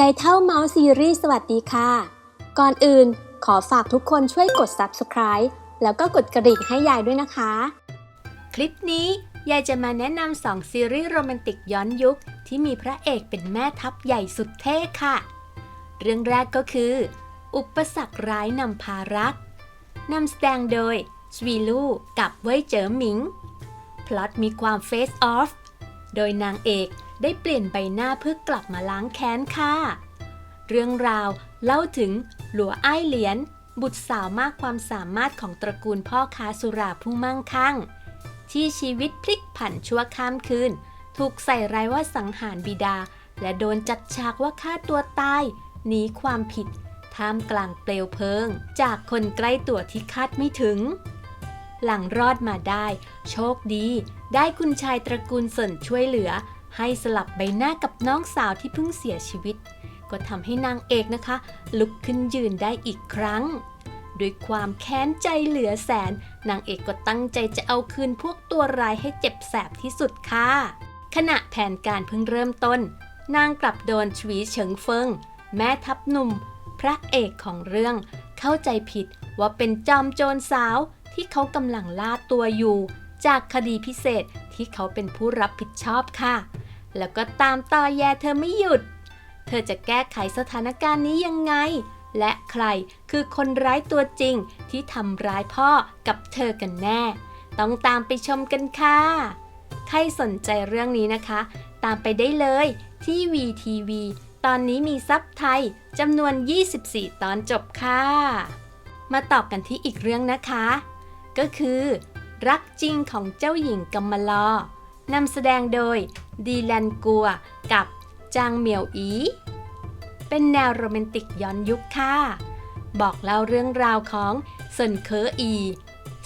ยายเท่าเมาส์ซีรีส์สวัสดีค่ะ ก่อนอื่นขอฝากทุกคนช่วยกด subscribe แล้วก็กดกระดิ่งให้ยายด้วยนะคะ คลิปนี้ยายจะมาแนะนำสองซีรีส์โรแมนติกย้อนยุค ที่มีพระเอกเป็นแม่ทัพใหญ่สุดเท่ค่ะ เรื่องแรกก็คือ อุปสรรคร้ายนำพารักนำแสดงโดยชวีลูกับเว่ยเจ๋อหมิง พล็อตมีความเฟสออฟ โดยนางเอก ได้เปลี่ยนใบหน้าเพื่อกลับมาล้างแค้นค่ะ เรื่องราวเล่าถึงหลัวอ้เหลียน บุตรสาวมากความสามารถของตระกูลพ่อค้าสุราผู้มั่งคั่ง ที่ชีวิตพลิกผันชั่วข้ามคืน ถูกใส่ร้ายว่าสังหารบิดา และโดนจัดฉากว่าฆ่าตัวตายหนีความผิด ท่ามกลางเปลวเพลิง จากคนใกล้ตัวที่คาดไม่ถึง หลังรอดมาได้ โชคดี ได้คุณชายตระกูลสนช่วยเหลือ ให้สลับใบหน้ากับน้องสาวที่เพิ่งเสียชีวิต ก็ทำให้นางเอกนะคะ ลุกขึ้นยืนได้อีกครั้ง ด้วยความแค้นใจเหลือแสน นางเอกก็ตั้งใจจะเอาคืนพวกตัวร้ายให้เจ็บแสบที่สุดค่ะ ขณะแผนการเพิ่งเริ่มต้น นางกลับโดนชวีเฉิงเฟิง แม่ทัพหนุ่ม พระเอกของเรื่อง เข้าใจผิดว่าเป็นจอมโจรสาวที่เขากำลังล่าตัวอยู่ จากคดีพิเศษที่เขาเป็นผู้รับผิดชอบค่ะ แล้วก็ตามต่อแยเธอไม่หยุด เธอจะแก้ไขสถานการณ์นี้ยังไง และใครคือคนร้ายตัวจริงที่ทำร้ายพ่อกับเธอกันแน่ ต้องตามไปชมกันค่ะ ใครสนใจเรื่องนี้นะคะ ตามไปได้เลยที่ VTV ตอนนี้มีซับไทยจำนวน 24 ตอนจบค่ะ มาตอบกันที่อีกเรื่องนะคะ ก็คือ รักจริงของเจ้าหญิงกัมมลอ นำแสดงโดยดีแลนกัวกับจางเหมียวอี เป็นแนวโรแมนติกย้อนยุคค่ะ บอกเล่าเรื่องราวของเซินเคออี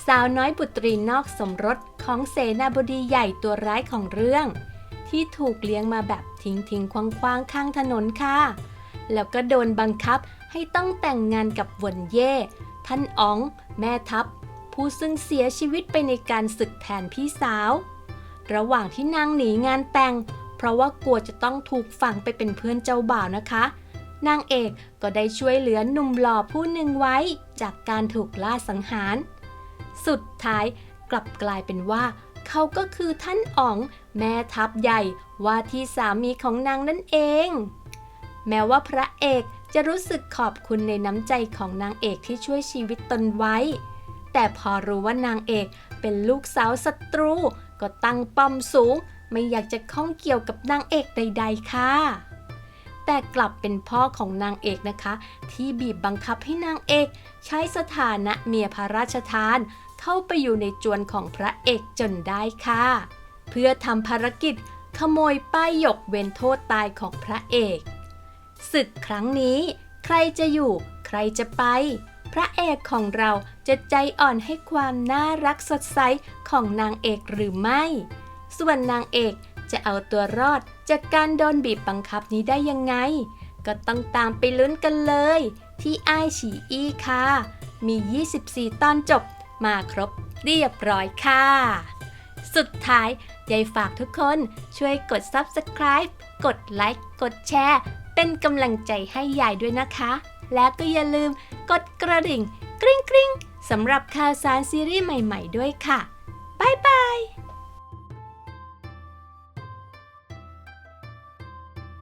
สาวน้อยบุตรีนอกสมรสของเสนาบดีใหญ่ตัวร้ายของเรื่อง ที่ถูกเลี้ยงมาแบบทิ้งทิ้งคว้างคว้างๆข้างถนนค่ะ แล้วก็โดนบังคับให้ต้องแต่งงานกับวนเย่ ท่านอ๋อง แม่ทัพ ผู้ซึ่งเสียชีวิตไปในการศึกแทนพี่สาว ระหว่างที่นางหนีงานแต่ง เพราะว่ากลัวจะต้องถูกฝังไปเป็นเพื่อนเจ้าบ่าวนะคะ นางเอกก็ได้ช่วยเหลือหนุ่มหล่อผู้หนึ่งไว้จากการถูกล่าสังหาร สุดท้ายกลับกลายเป็นว่า เขาก็คือท่านอ๋องแม่ทัพใหญ่ว่าที่สามีของนางนั่นเอง แม้ว่าพระเอกจะรู้สึกขอบคุณในน้ำใจของนางเอกที่ช่วยชีวิตตนไว้ แต่พอรู้ว่านางเอกเป็นลูกสาวศัตรู ก็ตั้งป้อมสูง ไม่อยากจะข้องเกี่ยวกับนางเอกใด ๆ ค่ะ แต่กลับเป็นพ่อของนางเอกนะคะ ที่บีบบังคับให้นางเอก ใช้สถานะเมียพระราชทาน เข้าไปอยู่ในจวนของพระเอกจนได้ค่ะ เพื่อทำภารกิจขโมยป้ายหยกเว้นโทษตายของพระเอกศึกครั้งนี้ ใครจะอยู่ ใครจะไป พระเอกของเราจะใจอ่อนให้ความน่ารักสดใสของนางเอกหรือไม่ ส่วนนางเอกจะเอาตัวรอดจากการโดนบีบบังคับนี้ได้ยังไง ก็ต้องตามไปลุ้นกันเลย ที่ไอฉีอีค่ะ มี 24 ตอนจบมาครบเรียบร้อยค่ะ สุดท้ายยายฝากทุกคนช่วยกด Subscribe กดไลค์ กดแชร์ เป็นกำลังใจให้ยายด้วยนะคะ และก็อย่าลืมกดกระดิ่งกริ๊งกริ๊งสำหรับข่าวสารซีรีส์ใหม่ ๆ ด้วยค่ะ บ๊ายบาย